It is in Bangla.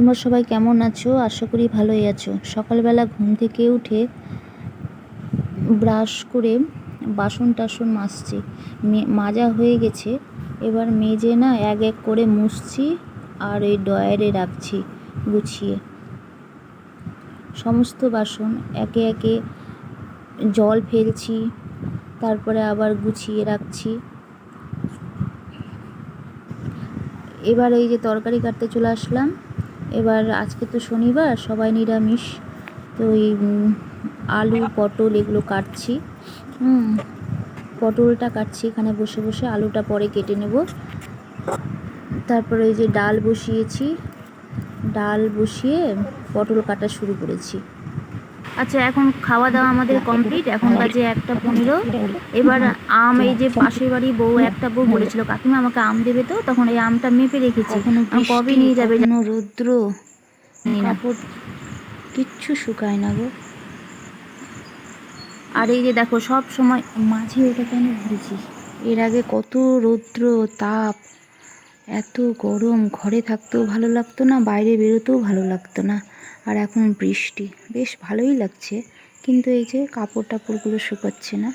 তোমরা সবাই কেমন আছো? আশা করি ভালোই আছো। সকালবেলা ঘুম থেকে উঠে ব্রাশ করে বাসন টাসন মাজছি। মাজা হয়ে গেছে। এবার মেজে না এক এক করে মুছছি আর এই ডয়ারে রাখছি গুছিয়ে। সমস্ত বাসন একে একে জল ফেলছি, তারপরে আবার গুছিয়ে রাখছি। এবার এই যে তরকারি কাটতে চলে আসলাম। এবার আজকে তো শনিবার, সবাই নিরামিষ। তো ওই আলু, পটল এগুলো কাটছি। হুম, পটলটা কাটছি, এখানে বসে বসে আলুটা পরে কেটে নেব। তারপরে ওই যে ডাল বসিয়েছি, ডাল বসিয়ে পটল কাটা শুরু করেছি। আচ্ছা এখন খাওয়া দাওয়া আমাদের কমপ্লিট এখন বাজে একটা পনেরো। এবার আম এই যে পাশের বাড়ি বউ একটা বউ বলেছিল কাকিমা আমাকে আম দেবে তো? তখন এই আমটা মেপে রেখেছি। কবে নিয়ে যাবে যেন রৌদ্র কাপড় কিচ্ছু শুকায় না গো। আর এই যে দেখো সব সময় মাঝে ওটা কেন ঘুরেছিস এর আগে কত রৌদ্র তাপ এত গরম। ঘরে থাকতেও ভালো লাগতো না বাইরে বেরোতেও ভালো লাগতো না। আর এখন বৃষ্টি। বেশ ভালোই লাগছে কিন্তু এই যে কাপড় টাপড়গুলো শুকাচ্ছে না।